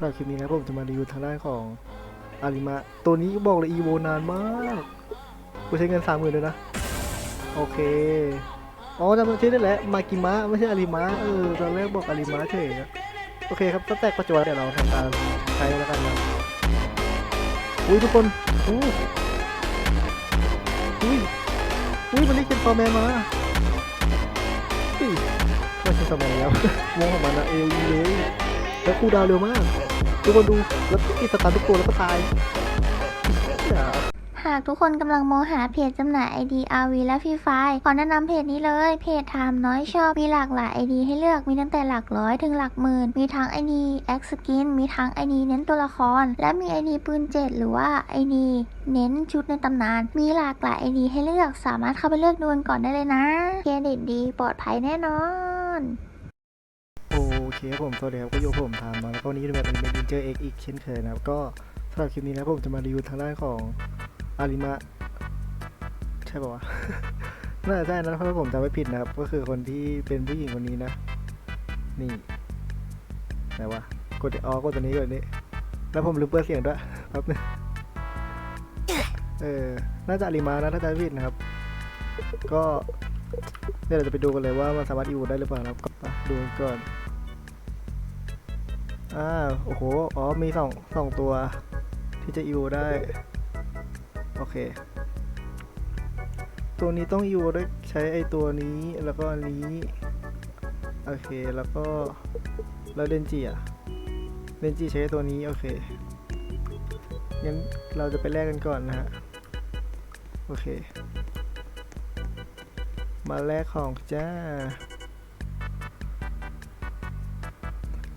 สำหรับคลิปนี้นะผมจะมารีวิวทางด้านของอาริมะ ตัวนี้บอกเลยอีโวนานมากกูใช้เงินสามหมื่นเลยนะ โอเค อ๋อจำชื่อได้แล้วมากิมะไม่ใช่อาริมะ เออตอนแรกบอกอาริมะเฉยนะโอเคครับสแตกปัจจุบันเดี๋ยวเราทำการใช้แล้วกันนะอุ้ยทุกคนอู้อุ้ยอุ้ยมันเรียกเป็นฟอร์แมนมาอุ้ยไม่ใช่ฟอร์แมนแล้ววงของมันนะเอลีเลย แล้วคูดาวเร็วมากทุกคนดูแล้วติสตาร์ทุกตัวแล้วก็ตาย หากทุกคนกำลังมองหาเพจจำหน่าย ID RV และฟรีไฟขอแนะนำเพจนี้เลย เพจไทม์น้อยชอบมีหลากหลาย ID ให้เลือกมีตั้งแต่หลักร้อยถึงหลักหมื่น มีทั้ง ID X Skin มีทั้ง ID เน้นตัวละคร และมี ID ปืนเจ็ดหรือว่า ID เน้นชุดในตำนาน มีหลากหลาย ID ให้เลือกสามารถเข้าไปเลือกดูกันก่อนได้เลยนะเครดิตดีปลอดภัยแน่นอน เคครับผมสวัสดีครับก็โยกผมทำมาแล้วก็วันนี้อยู่ในแบบเป็นเจอเอ็กอีกเช่นเคยนะครับก็สำหรับคลิปนี้นะผมจะมารีวิวทางด้านของอาริมะใช่ป่าวะน่าจะใช่นะเพราะว่าผมจำไม่ผิดนะครับ ก็คือคนที่เป็นผู้หญิงคนนี้นะ นี่ไหนวะกดอ๋อกดตัวนี้กดนี้ แล้วผมลืมเปิดเสียงด้วยแป๊บนึงเออน่าจะอาริมะนะถ้าจำไม่ผิดนะครับ ก็เดี๋ยวเราจะไปดูกันเลยว่ามันสามารถอีวูดได้หรือเปล่าครับก็ดูกันก่อน อ่าโอ้โห อ๋อ มีสองสองตัว ที่จะอีวูได้ โอเค ตัวนี้ต้องอีวูด้วยใช้ไอตัวนี้แล้วก็อันนี้ โอเค แล้วก็ แล้วเดนจิอะเดนจิใช้ตัวนี้ โอเค งั้นเราจะไปแลกกันก่อนนะฮะ โอเค มาแลกของจ้า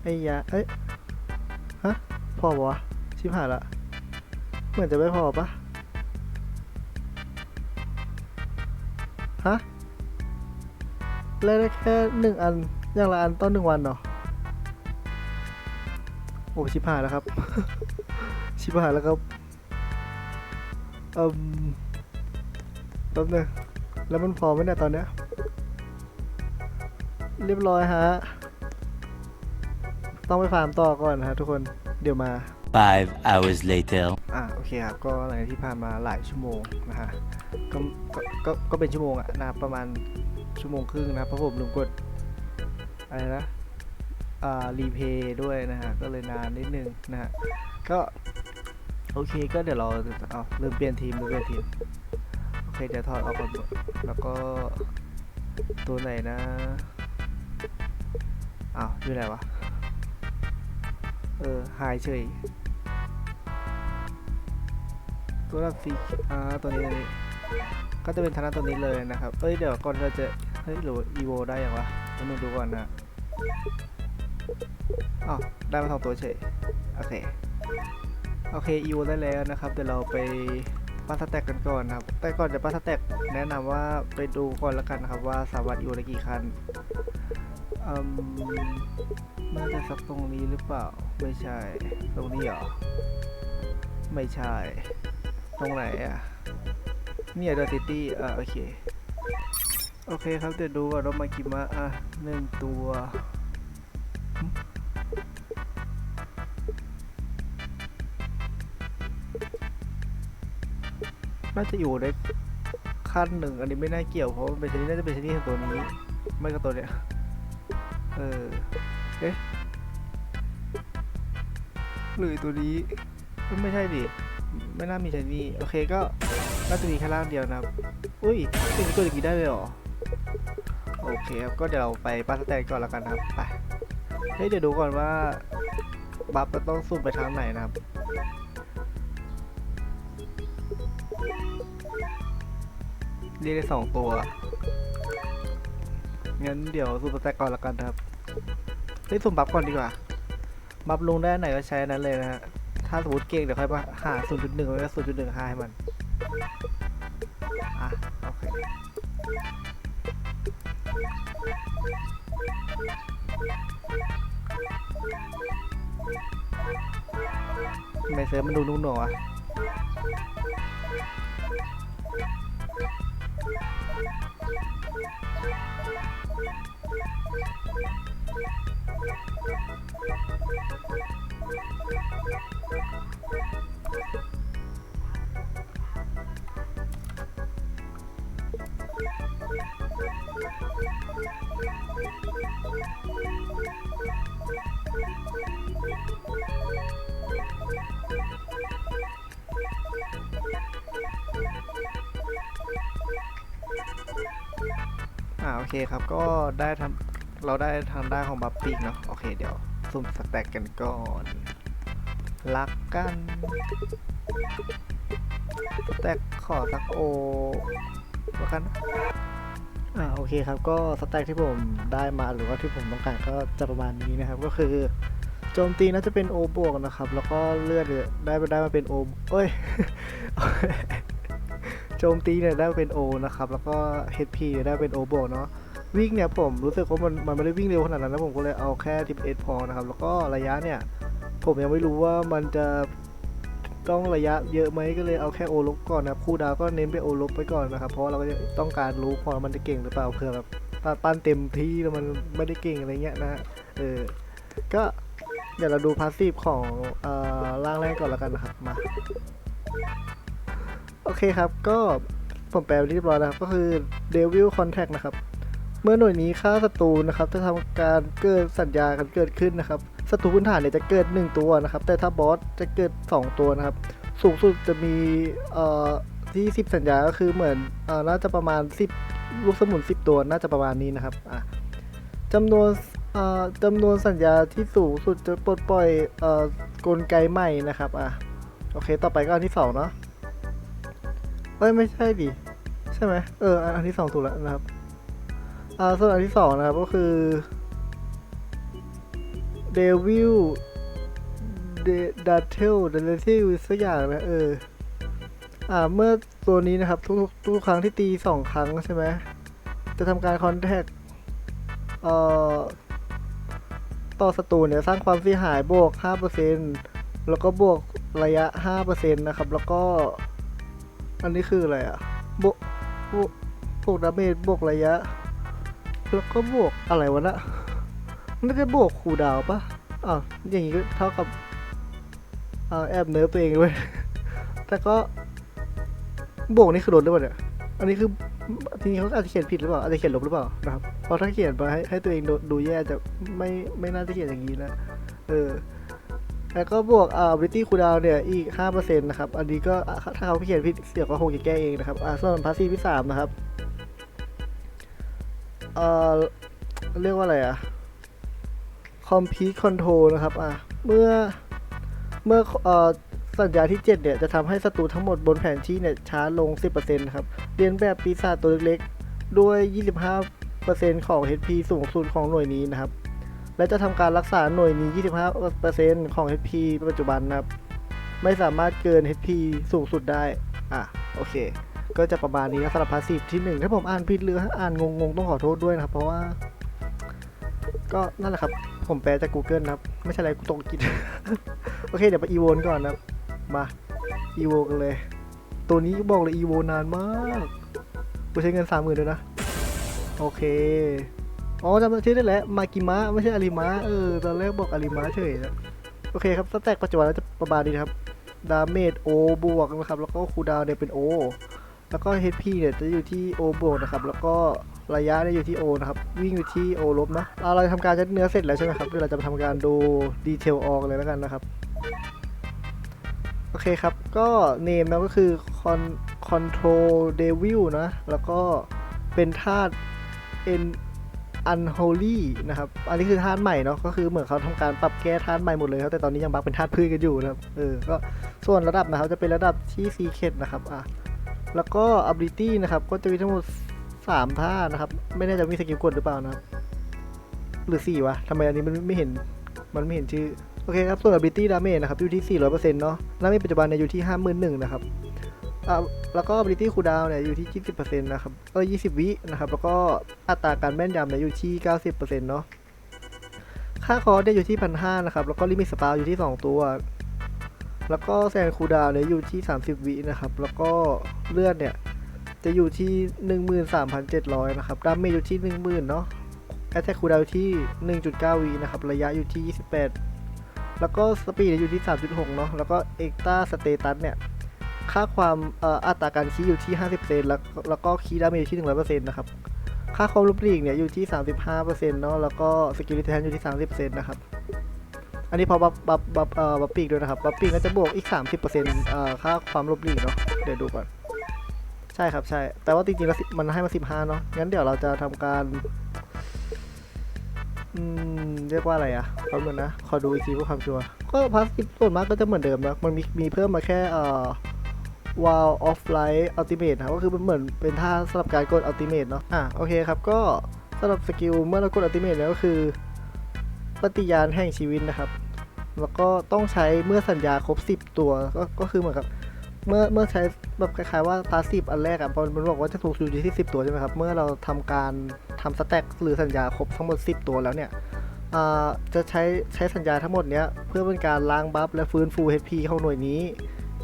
ไอ้ยาเอ้ยฮะ พอปะวะ ชิบหายละ เหมือนจะไม่พอปะฮะแลกได้แค่หนึ่งอัน อย่างละอันต้นหนึ่งวันเหรอโอ้ชิบหายแล้วครับ ชิบหายแล้วครับอืมแป๊บนึงแล้วมันพอไหมเนี่ยตอนเนี้ยเรียบร้อยฮะ ต้องไปฟาร์มต่อก่อนนะฮะทุกคน เดี๋ยวมา Five hours later. อ่าโอเคครับ ก็หลังจากที่ผ่านมาหลายชั่วโมงนะฮะก็ก็ก็ก็เป็นชั่วโมงอะนะครับประมาณชั่วโมงครึ่งนะครับเพราะผมลืมกดอะไรนะอ่ารีเพย์ด้วยนะฮะ ก็เลยนานนิดนึงนะฮะ ก็ โอเคก็เดี๋ยวเราเอาลืมเปลี่ยนทีมลืมเปลี่ยนทีม โอเคเดี๋ยวถอดออกก่อนแล้วก็ตัวไหนนะอ้าวอยู่ไหนวะ เออ หายเฉย ตัวละสีอ่า ตัวนี้ตัวนี้ ก็จะเป็นทางด้าตัวนี้เลยนะครับ เอ้ย เดี๋ยวก่อนเราจะ เฮ้ยหรืออีโวได้ยังวะเรามาดูก่อนนะอ๋อได้มาสองตัวเฉย โอเค โอเค อีโวได้แล้วนะครับ เดี๋ยวเราไปปั้นสแต็กกันก่อนนะครับ แต่ก่อนจะปั้นสแต็กแนะนำว่าไปดูก่อนล้วกันนะครับว่าสามารถอีโวได้กี่คันอืม น่าจะสักตรงนี้หรือเปล่า ไม่ใช่ ตรงนี้เหรอ ไม่ใช่ ตรงไหนอะ เนี่ยดอะซิตี้อะโอเค โอเคครับเดี๋ยวดูก่อนว่ามากิมะอะหนึ่งตัวน่าจะอยู่ในขั้นหนึ่งอันนี้ไม่น่าเกี่ยวเพราะมันเป็นชนิดน่าจะเป็นชนิดของตัวนี้ ไม่ก็ตัวเนี้ย เออ เอ๊ะหรือตัวนี้เอ้ยไม่ใช่ดิไม่น่ามีชนี่โอเคก็น่าจะมีแค่ร่างเดียวนะครับ อุ้ยสิ่งนี้ก็อย่างนี้ได้เลยเหรอ โอเคครับก็เดี๋ยวเราไปปั้นสแตนก่อนแล้วกันนะครับไปเฮ้ยเดี๋ยวดูก่อนว่าบัฟมันต้องสุ่มไปทางไหนนะครับเรียกได้สองตัว งั้นเดี๋ยวสุ่มสแตนก่อนแล้วกันครับ เฮ้ยสุ่มบัฟก่อนดีกว่า บัฟลงได้ไหนก็ใช้นั้นเลยนะฮะ ถ้าสมมติเก่งเดี๋ยวค่อยมาหา 0.1แล้ว0.15 ให้มัน อะ โอเคทำไมเซิร์ฟมันดูนุ่มหน่วงวะ ก็ได้ทำเราได้ทางด้านของบัฟปิ้งเนาะโอเคเดี๋ยวสุ่มสแต็กกันก่อนรักกันสแต็กขอสักโอแล้วกันอ่าโอเคครับก็สแต็กที่ผมได้มาหรือว่าที่ผมต้องการก็จะประมาณนี้นะครับ ก็คือโจมตีน่าจะเป็นโอบวกนะครับ แล้วก็เลือดเได้ได้มาเป็นโอเอ้ยโจมตีเนี่ยได้เป็นโอนะครับ แล้วก็ HP เนี่ยได้เป็นโอบวกเนาะ วิ่งเนี่ยผมรู้สึกว่ามันมันไม่ได้วิ่งเร็วขนาดนั้นนะผมก็เลยเอาแค่ 11 พอนะครับ แล้วก็ระยะเนี่ย ผมยังไม่รู้ว่ามันจะต้องระยะเยอะไหมก็เลยเอาแค่โอลบก่อนนะครูดาวก็เน้นไปโอลบไปก่อนนะครับ เพราะเราก็จะต้องการรู้พอมันจะเก่งหรือเปล่าเผื่อแบบป,ปั้นเต็มที่แล้วมันไม่ได้เก่งอะไรเงี้ยนะฮะเออก็เดี๋ยวเราดูพาสซีฟของอ่อร่างแรกก่อนแล้วกันนะครับมาโอเคครับก็ผมแปลไปเรียบร้อยแล้วก็คือ Devil Contact นะครับ เมื่อหน่วยนี้ฆ่าศัตรูนะครับจะทำการเกิดสัญญากันเกิดขึ้นนะครับศัตรูพื้นฐานเนี่ยจะเกิด 1 ตัวนะครับ แต่ถ้าบอสจะเกิด 2 ตัวนะครับ สูงสุดจะมีเอ่อที่ 10 สัญญาก็คือเหมือนเอ่อน่าจะประมาณ 10 ลูกสมุน 10 ตัวน่าจะประมาณนี้นะครับอะจำนวนเอ่อจำนวนสัญญาที่สูงสุดจะปลดปล่อยเอ่อกลไกใหม่นะครับอะโอเค ต่อไปก็อันที่สองเนาะเอ้ยไม่ใช่ดิใช่ไหมเอออันที่สองถูกแล้วนะครับ อ่าส่วนอันที่สองนะครับก็คือ Devil d a t e l d a t e l สักอย่างนะเออ อ่าเมื่อตัวนี้นะครับ ทุกทุกครั้งที่ตีสองครั้งใช่ไหมจะทำการคอนแทคเอ่อ ต่อศัตรูเนี่ย สร้างความเสียหายบวก 5%แล้วก็บวกระยะ 5%นะครับ แล้วก็ อันนี้คืออะไรอะบวกบวกบวกดาเมจบวกระยะ แล้วก็บวกอะไรวะนะน่าจะบวกคูลดาวปะอ้าวอย่างนี้เท่ากับเอ่าแอบเนิร์ฟตัวเองด้วยแต่ก็บวกนี่คือลดหรือเปล่าเนี่ย อันนี้คือทีนี้เขาอาจจะเขียนผิดหรือเปล่าอาจจะเขียนลบหรือเปล่านะครับเพราะถ้าเขียนไปให้ให้ตัวเองดูดแย่จะไม่ไม่น่าจะเขียนอย่างนี้นะ เออ แล้วก็บวกอ่า ability cooldown เนี่ยอีก5%นะครับ อันนี้ก็ถ้าเขาเขียนผิดเดี๋ยวก็คงจะแก้เองนะครับ อ่าส่วนพาสซีฟที่สามนะครับ เอ่อเรียกว่าอะไรอะ complete control นะครับอะเมื่อเมื่อเอ่อสัญญาที่ 7 เนี่ย จะทำให้ศัตรูทั้งหมดบนแผนที่เนี่ยช้าลง 10%นะครับ เรียนแบบปีศาจตัวเล็กๆ ด้วย 25%ของ HP สูงสุดของหน่วยนี้นะครับ และจะทำการรักษาหน่วยนี้ 25%ของ HP ปัจจุบันนะครับ ไม่สามารถเกิน HP สูงสุดได้ อะ โอเค ก็จะประมาณนี้นะสำหรับพาสซีฟที่หนึ่งถ้าผมอ่านผิดหรืออ่านงงๆ ต้องขอโทษด้วยนะครับ เพราะว่า ก็นั่นแหละครับ ผมแปลจาก Google นะครับ ไม่ใช่อะไรกูตกกินโอเคเดี๋ยวไปอีโวนก่อนนะมาอีโวกันเลย ตัวนี้บอกเลยอีโวนานมากกูใช้เงินสามหมื่นด้วยนะ โอเคอ๋อจำชื่อได้แล้วมากิมะไม่ใช่อาริมะเออตอนแรกบอกอาริมะเฉยนะโอเคครับสแต็กปัจจุบันแล้วจะประมาณนี้นะครับ ดาเมจโอบวกนะครับ แล้วก็คูลดาวเนี่ยเป็นโอ แล้วก็ HP เนี่ยจะอยู่ที่ O บวกนะครับ แล้วก็ระยะเนี่ยอยู่ที่ O นะครับ วิ่งอยู่ที่ O ลบนะเอาเราทำการจัดเนื้อเสร็จแล้วใช่ไหมครับเดี๋ยวเราจะมาทำการดูดีเทลออกเลยแล้วกันนะครับโอเคครับ ก็เนมนะก็คือ con control devil นะ แล้วก็เป็นธาตุ en unholy นะครับ อันนี้คือธาตุใหม่เนาะ ก็คือเหมือนเขาทำการปรับแก้ธาตุใหม่หมดเลยครับ แต่ตอนนี้ยังบักเป็นธาตุพืชกันอยู่นะครับ เออ ก็ส่วนระดับนะครับจะเป็นระดับที่ secret นะครับ อะ แล้วก็ ability นะครับ ก็จะมีทั้งหมด 3 ท่านะครับ ไม่แน่ใจมีสกิลกดหรือเปล่านะครับ หรือ 4 วะทำไมอันนี้มันไม่เห็น มันไม่เห็นชื่อ โอเคครับ ส่วน ability damage นะครับ อยู่ที่ 400%เนาะ damage ปัจจุบันเนี่ยอยู่ที่ 51,000นะครับอ่าแล้วก็ ability cooldown เนี่ยอยู่ที่ 20%นะครับเออ20 วินะครับ แล้วก็อัตราการแม่นยำเนี่ยอยู่ที่ 90%เนาะ ค่าคอร์สเนี่ยอยู่ที่ 1,500นะครับ แล้วก็ลิมิตสปาอยู่ที่ 2 ตัว แล้วก็แซนคูดาวเนี่ยอยู่ที่ 30 วินะครับ แล้วก็เลือดเนี่ยจะอยู่ที่ 13,700 นะครับ ดาเมจอยู่ที่ 10,000 เนาะแอตแทกคูดาวอยู่ที่ 1.9 วินะครับ ระยะอยู่ที่ 28 แล้วก็สปีดอยู่ที่ 3.6 เนาะ แล้วก็เอ็กตาสเตตัสเนี่ย ค่าความเอ่ออัตราการคีอยู่ที่ 50%แล้วแล้วก็คีดาเมจอยู่ที่ 100%นะครับ ค่าความลุกลีกเนี่ยอยู่ที่ 35%เนาะ แล้วก็สกิลลิเทนอยู่ที่ 30%นะครับ อันนี้พอบัฟบัฟบัฟเอ่อบัฟปีกด้วยนะครับบัฟปีกก็จะบวกอีก 30%เอ่อค่าความลบหลีกเนาะเดี๋ยวดูก่อน ใช่ครับใช่ แต่ว่าจริงๆแล้วมันให้มาสิบห้าเนาะงั้นเดี๋ยวเราจะทำการอืมเรียกว่าอะไรอะแป๊บนึงนะ ขอดูอีกทีเพื่อความชัวร์ก็พาสติฟส่วนมากก็จะเหมือนเดิมนะ มันมีมีเพิ่มมาแค่เอ่อ Wall of Light Ultimate นะก็คือมันเหมือนเป็นท่าสำหรับการกด Ultimate เนาะอะโอเคครับก็สำหรับสกิลเมื่อเรากด Ultimate เนี่ยก็คือ ปฏิญาณแห่งชีวิตนะครับ แล้วก็ต้องใช้เมื่อสัญญาครบ 10 ตัวก็ก็คือเหมือนกับเมื่อเมื่อใช้แบบคล้ายๆว่าพาสซีฟอันแรกอะพอมันบอกว่าจะถูกอยู่ที่10 ตัวใช่ไหมครับเมื่อเราทำการทำสแต็กหรือสัญญาครบทั้งหมด 10 ตัวแล้วเนี่ยจะใช้ใช้สัญญาทั้งหมดเนี้ยเพื่อเป็นการล้างบัฟและฟื้นฟู HP ของหน่วยนี้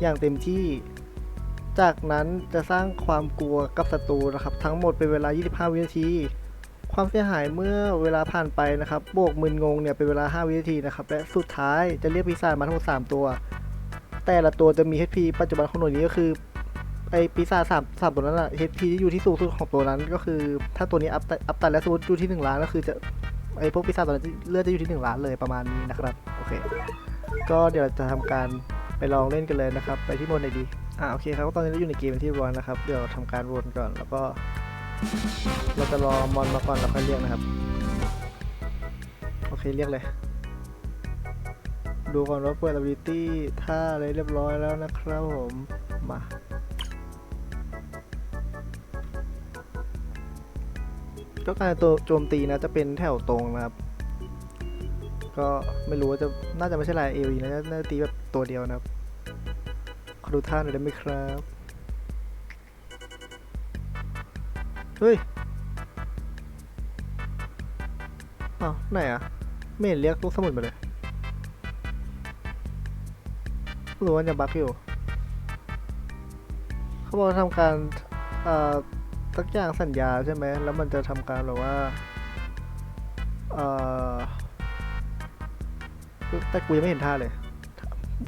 อย่างเต็มที่ จากนั้นจะสร้างความกลัวกับศัตรูนะครับ ทั้งหมดเป็นเวลา 25 วินาที ความเสียหายเมื่อเวลาผ่านไปนะครับโบกมึนงงเนี่ยเป็นเวลา 5 วินาทีนะครับ และสุดท้ายจะเรียกปีศาจมาทั้งหมด 3 ตัว แต่ละตัวจะมี HP ปัจจุบันของหน่วยนี้ก็คือไอปีศาจสามสามตัวนั้นอะ HP ที่อยู่ที่สูงสุดของตัวนั้นก็คือ ถ้าตัวนี้อัพตัดอัพตัดและสมมติอยู่ที่หนึ่งล้านก็คือจะไอพวกปีศาจตัวนั้นเลือดจะอยู่ที่หนึ่งล้านเลยประมาณนี้นะครับโอเค ก็เดี๋ยวเราจะทำการไปลองเล่นกันเลยนะครับ ไปที่โหมดไหนดีอ่าโอเคครับตอนนี้เราอยู่ในเกมที่ร้อยนะครับเดี๋ยวทำการวนก่อนแล้วก็ เราจะรอมอนมาก่อนแล้วค่อยเรียกนะครับ โอเคเรียกเลย ดูก่อนว่าเปิด ability ถ้าอะไรเรียบร้อยแล้วนะครับผม มา ก็การตัวโจมตีนะจะเป็นแถวตรงนะครับ ก็ไม่รู้ว่าจะน่าจะไม่ใช่ลายเอวีนะน่าจะตีแบบตัวเดียวนะครับขอดูท่าหน่อยได้ไหมครับ เฮ้ยอ้าวไหนอะไม่เห็นเรียกลูกสมุนมาเลยหรือว่าจะบักอยู่ เขาบอกทำการเอ่อสักอย่างสัญญาใช่ไหม แล้วมันจะทำการแบบว่า เอ่อ แต่กูยังไม่เห็นท่าเลย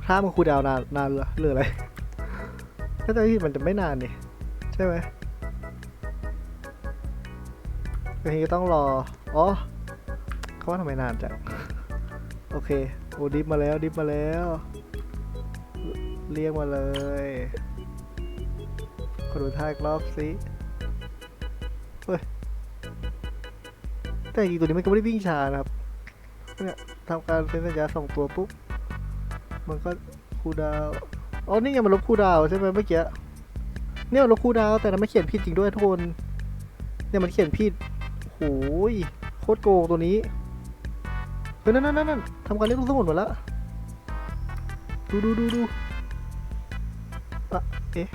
ท่ามันคูดาวนานนานเหรอหรืออะไร ถ้าจะที่มันจะไม่นานนี่ ใช่ไหม ทีนี้ต้องรอ อ๋อเขาว่าทำไมนานจัง โอเค โอ้ดิฟมาแล้ว ดิฟมาแล้ว เรียกมาเลยขอดูท่าอีกรอบสิ เฮ้ย แต่จริงตัวนี้มันก็ไม่ได้วิ่งช้านะครับ เนี่ยทำการเซ็นสัญญาสองตัวปุ๊บ มันก็คูดาว อ๋อ นี่ยังมันลบคูดาวใช่ไหมเมื่อกี้ เนี่ยลบคูดาวแต่นั้นไม่เขียนผิดจริงด้วยทุกคน เนี่ยมันเขียนผิด โอ้ยโคตรโกงตัวนี้เฮ้ยนั่นนั่นนั่นทำการเรียกลูกสมุนหมดแล้วดูดูดูดูอะเอ๊ะ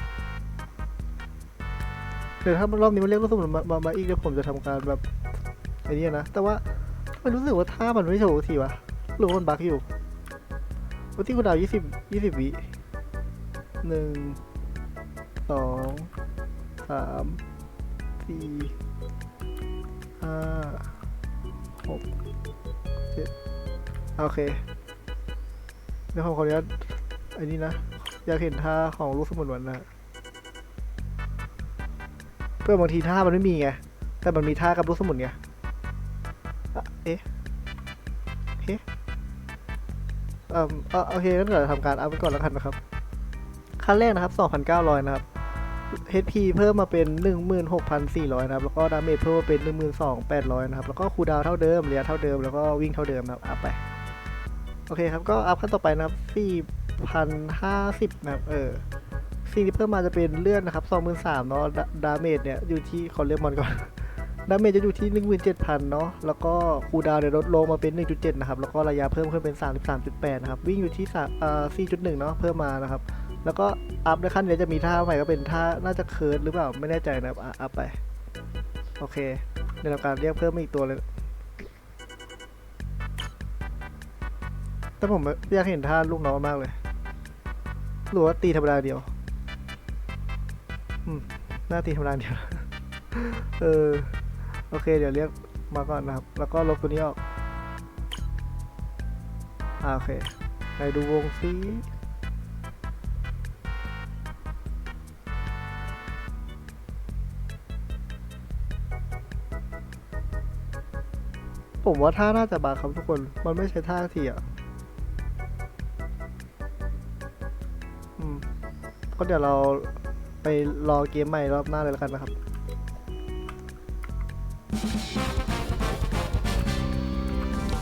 เดี๋ยวถ้ารอบนี้มันเรียกลูกสมุนมามามาอีกเดี๋ยวผมจะทำการแบบไอ้นี่นะ แต่ว่าไม่รู้สึกว่าท่ามันไม่โชว์ทีวะหรือว่ามันบั๊กอยู่วันที่คุณดาวยี่สิบยี่สิบวิหนึ่งสองสามสี่ ห้าหกเจ็ดโอเคเดี๋ยวผมขออนุญาตอ้นี่นะ อยากเห็นท่าของลูกสมุนวันนะเพื่อบางทีท่ามันไม่มีไง แต่มันมีท่ากับลูกสมุนไงอะเอ๊ะเอ๊ะเอ่อเอ่อโอเคงั้นเดี๋ยวทำการอัพไปก่อนแล้วกันนะครับ ขั้นแรกนะครับ 2,900 นะครับ HP เพิ่มมาเป็น 16,400 นะครับ แล้วก็ดาเมจเพิ่มมาเป็น 12,800 นะครับ แล้วก็คูลดาวเท่าเดิมเรียเท่าเดิม แล้วก็วิ่งเท่าเดิมนะครับ อัพไป โอเคครับ ก็อัพขั้นต่อไปนะครับ4,050 นะครับ เออสิ่งที่เพิ่มมาจะเป็นเลือดนะครับ23,000เนาะ ดาดาเมจเนี่ยอยู่ที่ขอเรียกมันก่อน ดาเมจจะอยู่ที่ 17,000 เนาะ แล้วก็คูลดาวเนี่ยลดลงมาเป็น 1.7 นะครับ แล้วก็ระยะเพิ่มขึ้นเป็น 33.8 นะครับ วิ่งอยู่ที่3อ่า4.1 เนาะ เพิ่มมานะครับ แล้วก็อัพในขั้นนี้จะมีท่าใหม่ก็เป็นท่าน่าจะเคิร์ดหรือเปล่าไม่แน่ใจนะครับอัพไป โอเคได้รับการเรียกเพิ่มอีกตัวเลยแต่ผมอยากเห็นท่าลูกน้องมากเลยหรือว่าตีธรรมดาเดียวอืมหน้าตีธรรมดาเดียว เออ โอเค เดี๋ยวเรียกมาก่อนนะครับ แล้วก็ลบตัวนี้ออก อ่าโอเคไหนดูวงซิ ผมว่าท่าน่าจะบาครับทุกคน มันไม่ใช่ท่าทีอะอืมก็เดี๋ยวเราไปรอเกมใหม่รอบหน้าเลยแล้วกันนะครับ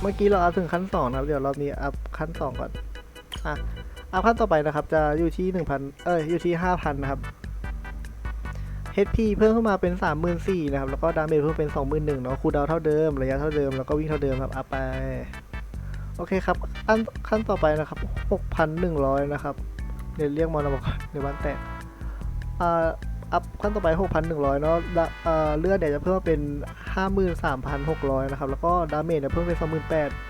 เมื่อกี้เราอัพถึงขั้นสองนะครับ เดี๋ยวรอบนี้อัพขั้นสองก่อน อะ อัพขั้นต่อไปนะครับ จะอยู่ที่หนึ่งพันเอ้ย อยู่ที่ห้าพันนะครับ HP เพิ่มขึ้นมาเป็นสามหมื่นสี่นะครับ แล้วก็ดาเมจเพิ่มเป็นสองหมื่นหนึ่งเนาะ คูดาวเท่าเดิม ระยะเท่าเดิม แล้วก็วิ่งเท่าเดิมครับ อัพไป โอเคครับ ขั้นขั้นต่อไปนะครับหกพันหนึ่งร้อยนะครับ เดี๋ยวเรียกมอนมาก่อนเดี๋ยวมันแตกอ่าอัพขั้นต่อไป 6,100 เนาะเอ่อเลือดเนี่ยจะเพิ่มเป็น 53,600 นะครับ แล้วก็ดาเมจเนี่ยเพิ่มเป็น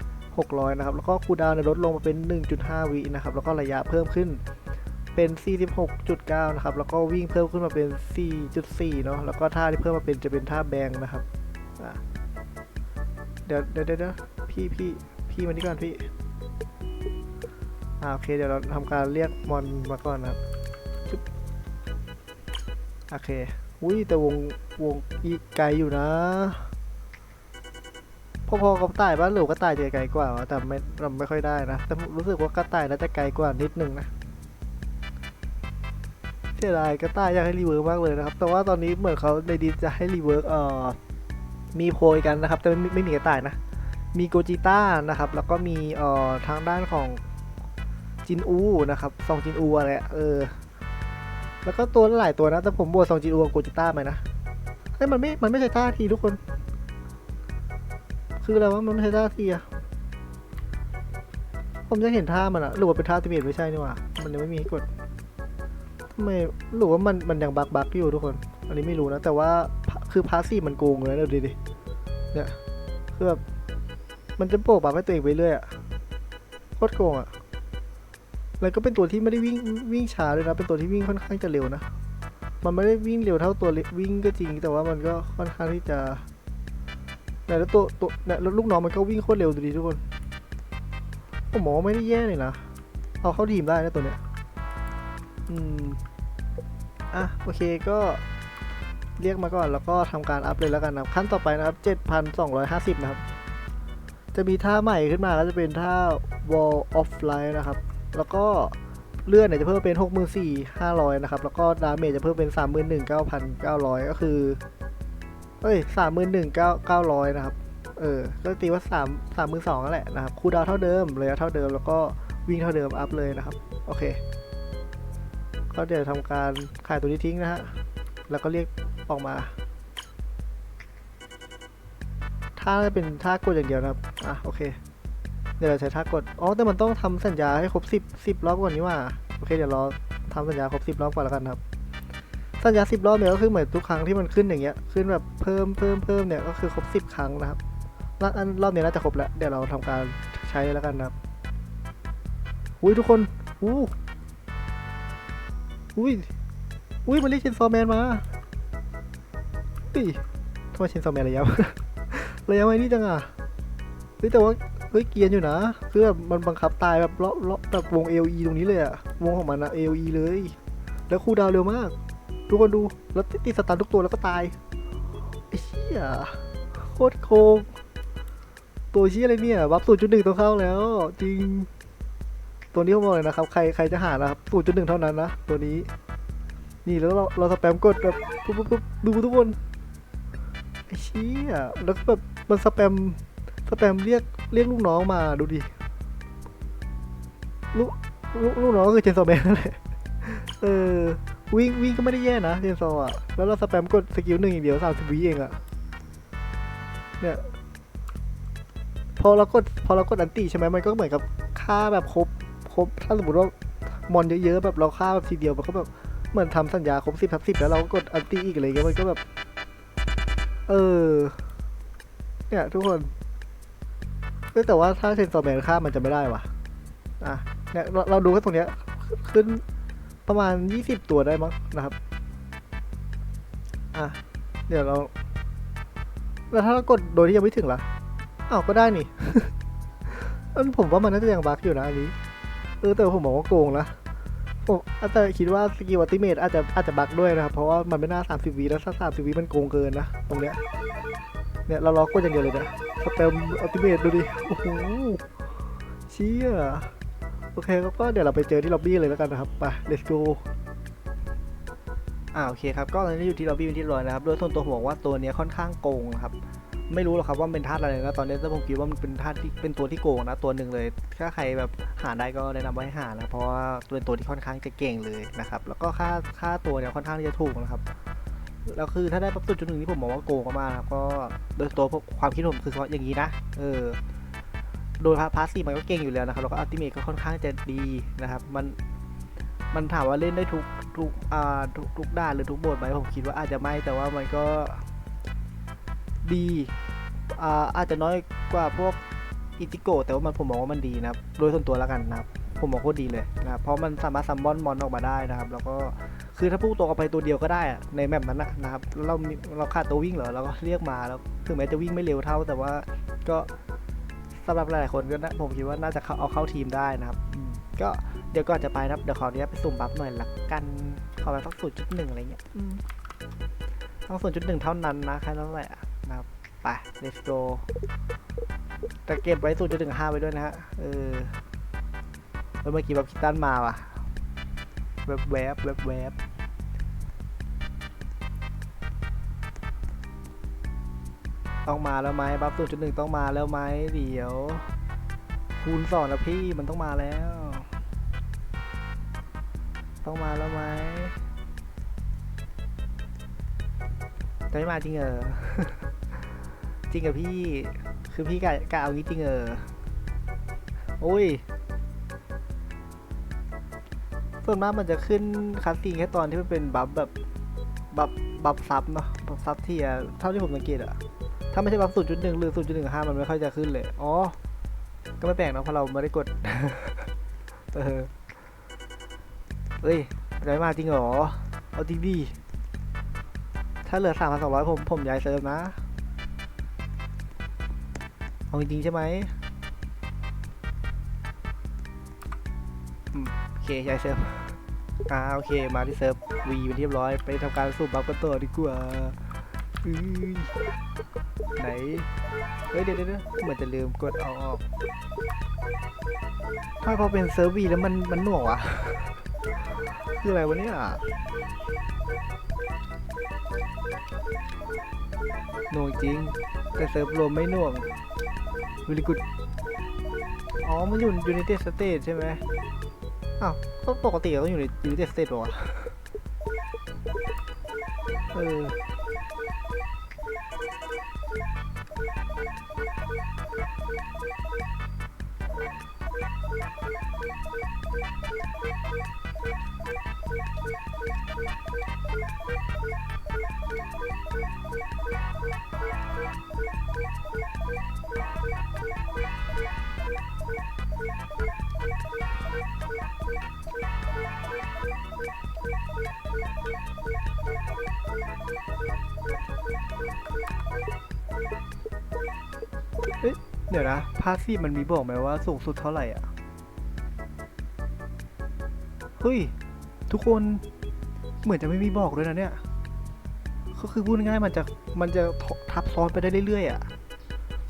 28,600 นะครับ แล้วก็คูดาวเนี่ยลดลงมาเป็น 1.5 วินะครับ แล้วก็ระยะเพิ่มขึ้น เป็น 46.9 นะครับ แล้วก็วิ่งเพิ่มขึ้นมาเป็น 4.4 เนาะ แล้วก็ท่าที่เพิ่มมาเป็นจะเป็นท่าแบงนะครับอะเดี๋ยวเดี๋ยวเดี๋ยวพี่พี่พี่มานี่ก่อนพี่อ่าโอเค เดี๋ยวเราทำการเรียกมอนมาก่อนนะครับโอเค อุ้ยแต่วงวงอีกไกลอยู่นะพอๆกับกระต่ายบ้านหรือว่ากระต่ายจะไกลกว่าแต่ไม่เราไม่ค่อยได้นะแต่รู้สึกว่ากระต่ายน่าจะไกลกว่านิดนึงนะ สียดายกระต่ายอยากให้รีเวิร์กมากเลยนะครับ แต่ว่าตอนนี้เหมือนเขาในดีจะให้รีเวิร์กเอ่อมีโพยกันนะครับ แต่ไม่ไม่มีกระต่ายนะ มีโกจิต้านะครับ แล้วก็มีเอ่อทางด้านของจินอูนะครับซองจินอูอะไรอะเออ แล้วก็ตัวหลายตัวนะ แต่ผมบวกซองจินอูกับโกจิต้าไปนะเฮ้ยมันไม่ มันไม่ใช่ท่าทีทุกคน คืออะไรวะ มันไม่ใช่ท่าทีอะผมจะเห็นท่ามันอะหรือว่าเป็นท่าติเมตไม่ใช่นี่หว่า มันยังไม่มีให้กด ไมหรือว่ามันมันยังบักบักอยู่ทุกคน อันนี้ไม่รู้นะ แต่ว่าคือพาสซีฟมันโกงเลยนะดูดิเนี่ยคือแบบมันจะโปะบัฟให้ตัวเองไปเรื่อยอะโคตรโกงอะแล้วก็เป็นตัวที่ไม่ได้วิ่งวิ่งช้าเลยนะ เป็นตัวที่วิ่งค่อนข้างจะเร็วนะ มันไม่ได้วิ่งเร็วเท่าตัววิ่งก็จริง แต่ว่ามันก็ค่อนข้างที่จะแต่แล้วตัวตัวเนี่ยแล้วลูกน้องมันก็วิ่งโคตรเร็วดูดิทุกคนผมมองไม่ได้แย่เลยนะ เอาเข้าทีมได้นะตัวเนี้ย อืม อะ โอเคก็เรียกมาก่อนแล้วก็ทำการอัพเลยแล้วกันนะขั้นต่อไปนะครับ 7,250 นะครับ จะมีท่าใหม่ขึ้นมาก็จะเป็นท่า wall of light นะครับ แล้วก็เลื่อนเนี่ยจะเพิ่มเป็น 64,500 นะครับ แล้วก็ดาเมจจะเพิ่มเป็น 31,900 ก็คือเอ้ย31,900 นะครับ เออ ก็ตีว่า 3 32นั่นแหละนะครับ คูดาวเท่าเดิมระยะเท่าเดิม แล้วก็วิ่งเท่าเดิมอัพเลยนะครับ โอเค ก็เดี๋ยวทำการขายตัวนี้ทิ้งนะฮะ แล้วก็เรียกออกมา ถ้าจะเป็นท่ากดอย่างเดียวนะครับ อะโอเค เดี๋ยวเราใช้ท่ากด อ๋อ แต่มันต้องทำสัญญาให้ครบสิบสิบรอบก่อนนี่ว่า โอเค เดี๋ยวรอทำสัญญาครบสิบรอบก่อนแล้วกันครับ สัญญาสิบรอบเนี่ยก็คือเหมือนทุกครั้งที่มันขึ้นอย่างเงี้ย ขึ้นแบบเพิ่มเพิ่มเพิ่มเนี่ยก็คือครบสิบครั้งนะครับล้วอันรอบนี้น่าจะครบแล้ว เดี๋ยวเราทำการใช้แล้วกันนะครับ อุ้ยทุกคน อู้ อุ้ย อุ้ยมันเรียกเชนซอแมนมาอุ้ยทำไมเชนซอแมนระยะระยะไม่นี่จังอะเฮ้ยแต่ว่าเฮ้ยเกียนอยู่นะคือแบบมันบังคับตายแบบเลาะเลาะแบบวง AOE ตรงนี้เลยอะวงของมันอะ AOE เลย แล้วคูดาวเร็วมาก ทุกคนดูแล้วติดสตันทุกตัวแล้วก็ตายไอ้เชี่ยโคตรโคงตัวเชี่ยอะไรเนี่ยบัฟศูนย์จุดหนึ่งต้องเข้าแล้ว จริง ตัวนี้ผมบอกเลยนะครับ ใครใครจะหานะครับศูนย์จุดหนึ่งเท่านั้นนะ ตัวนี้ นี่แล้วเราเราสแปมกดแบบปุ๊บปุ๊บปุ๊บดูทุกคนไอ้เชี่ยแล้วแบบมันสแปมสแปมเรียกเรียกลูกน้องมาดูดิลูกลูกลูกน้องก็คือเจนซอแมนนั่นแหละเออวิ่งวิ่งก็ไม่ได้แย่นะเจนซออะแล้วเราสแปมกดสกิลหนึ่งอย่างเดียวสามสิบวิเองอะเนี่ยพอเรากดพอเรากดอันตีใช่ไหมมันก็เหมือนกับฆ่าแบบครบ ครบถ้าสมมติว่ามอนเยอะๆแบบเราฆ่าแบบทีเดียวมันก็แบบเหมือนทำสัญญาครบสิบทับสิบแล้วเราก็กดอันตีอีกอะไรเงี้ยมันก็แบบ เออ เนี่ยทุกคนแต่ว่าถ้าเชนซอร์แมนฆ่ามันจะไม่ได้ว่ะ อะเนี่ยเราเราดูแค่ตรงเนี้ยขึ้นประมาณยี่สิบตัวได้มั้งนะครับ อะ เดี๋ยวเรา แล้วถ้าเรากดโดยที่ยังไม่ถึงล่ะอ้าวก็ได้นี่ อันผมว่ามันน่าจะยังบั๊กอยู่นะอันนี้ เออแต่ผมบอกว่าโกงนะผมอาจจะคิดว่าสกิลอัติเมทอาจจะอาจจะบักด้วยนะครับ เพราะว่ามันไม่น่าสามสิบวิแล้วถ้าสามสิบวิมันโกงเกินนะ ตรงเนี้ยเนี่ยเราล็อกกดอย่างเดียวเลยนะสเปมอัติเมทดูดิโอ้โหเชี่ยโอเคก็เดี๋ยวเราไปเจอที่ล็อบบี้เลยแล้วกันนะครับไป let's go อ่าโอเคครับก็ตอนนี้อยู่ที่ล็อบบี้เป็นที่ร้อยนะครับโดยส่วนตัวผมบอกว่าตัวเนี้ยค่อนข้างโกงนะครับ ไม่รู้หรอกครับว่ามันเป็นธาตุอะไรนะตอนนี้แต่ผมคิดว่ามันเป็นธาตุที่เป็นตัวที่โกงนะตัวหนึ่งเลย ถ้าใครแบบหาได้ก็แนะนำว่าให้หานะเพราะว่าเป็นตัวที่ค่อนข้างจะเก่งเลยนะครับแล้วก็ค่าค่าตัวเนี่ยค่อนข้างที่จะถูกนะครับแล้วคือถ้าได้ปั๊บจุดจุดหนึ่งที่ผมมองว่าโกงมากนะครับก็โดยตัวความคิดผมคืออย่างนี้นะเออโดยพาสซีมันก็เก่งอยู่แล้วนะครับแล้วก็อัลติเมทก็ค่อนข้างจะดีนะครับ มันมันถามว่าเล่นได้ทุกทุกอ่าทุกทุกด้านหรือทุกบทไหมผมคิดว่าอาจจะไม่แต่ว่ามันก็ ดีอ่าอาจจะน้อยกว่าพวกอิติโกะแต่ว่ามันผมมองว่ามันดีนะครับ โดยส่วนตัวแล้วกันนะครับ ผมมองโคตรดีเลยนะครับเพราะมันสามารถซัมมอนมอนออกมาได้นะครับ แล้วก็คือถ้าพุ่งตัวออกไปตัวเดียวก็ได้อะในแมปนั้นนะนะครับแล้วเรามีเราขาดตัววิ่งเหรอเราก็เรียกมาแล้วถึงแม้จะวิ่งไม่เร็วเท่า แต่ว่าก็สำหรับหลายๆคนก็นะผมคิดว่าน่าจะเข้าเอาเข้าทีมได้นะครับอืมก็เดี๋ยวก่อนจะไปนะครับเดี๋ยวขออนุญาตไปสุ่มบัฟหน่อยละกันขอไปสักศูนย์จุดหนึ่งอะไรเงี้ยอืมต้องศูนย์จุดหนึ่งเท่านั้นนะแค่นั้นแหละนะครับ ไป let's go แต่เก็บไว้ศูนย์จุดหนึ่งห้าไว้ด้วยนะฮะ เออเฮ้ยเมื่อกี้แบบคิดตันมาว่ะ แวบแวบแวบแวบต้องมาแล้วไหมบัฟศูนย์จุดหนึ่งต้องมาแล้วไหมเดี๋ยว คูณสองนะพี่มันต้องมาแล้ว ต้องมาแล้วไหมจะไม่มาจริงเหรอ จริงเหรอพี่ คือพี่กะกะเอางี้จริงเหรอโอ้ย ส่วนมากมันจะขึ้นคัสซีนแค่ตอนที่มันเป็นบัฟแบบบัฟบัฟซับเนาะบัฟซับที่อะเท่าที่ผมสังเกตอะถ้าไม่ใช่บัฟศูนย์จุดหนึ่งหรือศูนย์จุดหนึ่งห้ามันไม่ค่อยจะขึ้นเลย อ๋อ ก็ไม่แปลกนะเพราะเราไม่ได้กด เออเฮ้ยอะไรมาจริงเหรอ เอาจริงดิถ้าเหลือสามพันสองร้อยผมผมย้ายเซิร์ฟนะ เอาจริงๆใช่ไหมอืมโอเคย้ายเซิร์ฟอ่าโอเคมาที่เซิร์ฟวีเป็นที่เรียบร้อย ไปทำการสูบบัฟกันต่อดีกว่าอื้อไหน เฮ้ยเดี๋ยวเดี๋ยวเดี๋ยวเหมือนจะลืมกดเอาออกถ้าพอเป็นเซิร์ฟวีแล้วมันมันหน่วงวะคืออะไรวะเนี่ยหน่วงจริง แต่เซิร์ฟรวมไม่หน่วง วิลิกุดอ๋อ มันอยู่ยู n นเต็ดสเตทใช่ไหมอ้าวก็ปกติก็ต้องอยู่ในยูนิเต็ดสเตทป่ะเออ ยวนะพาสซีฟมันมีบอกไหมว่าสูงสุดเท่าไหร่อะ เฮ้ย ทุกคนเหมือนจะไม่มีบอกเลยนะเนี่ย ก็คือพูดง่ายมันจะมันจะทับซ้อนไปได้เรื่อยๆอะ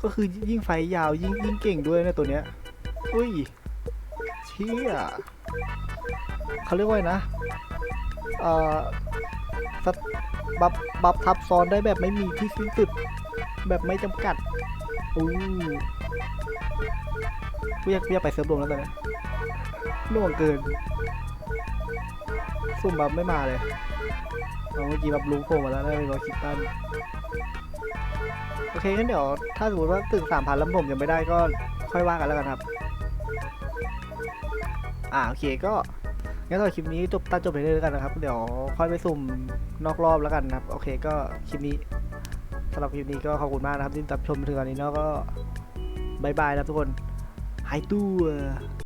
ก็คือยิ่งไฟยาวยิ่งยิ่งเก่งด้วยนะตัวเนี้ยเฮ้ยเชี่ยเขาเรียกว่าไงนะเอ่อสตบัฟบัฟทับซ้อนได้แบบไม่มีที่สิ้นสุด แบบไม่จำกัดอู้ กูอยากกูอยากไปเซิร์ฟรวมแล้วตอนเนี้ยหน่วงเกิน ซุ่มแบบไม่มาเลยเอาเมื่อกี้แบบลุงโผล่มาแล้วได้เป็นรถคิตตันโอเคงั้นเดี๋ยว ถ้าสมมติว่าตึกสามพันแล้วผมยังไม่ได้ก็ค่อยว่ากันแล้วกันครับ อ่าโอเคก็งั้นสำหรับคลิปนี้จบตัดจบไปเลยแล้วกันนะครับ เดี๋ยวค่อยไปสุ่มนอกรอบแล้วกันนะครับ โอเคก็คลิปนี้สำหรับคลิปนี้ก็ขอบคุณมากนะครับที่ติดตามชมมาถึงตอนนี้เนาะก็ บายบายนะครับทุกคน หายตัว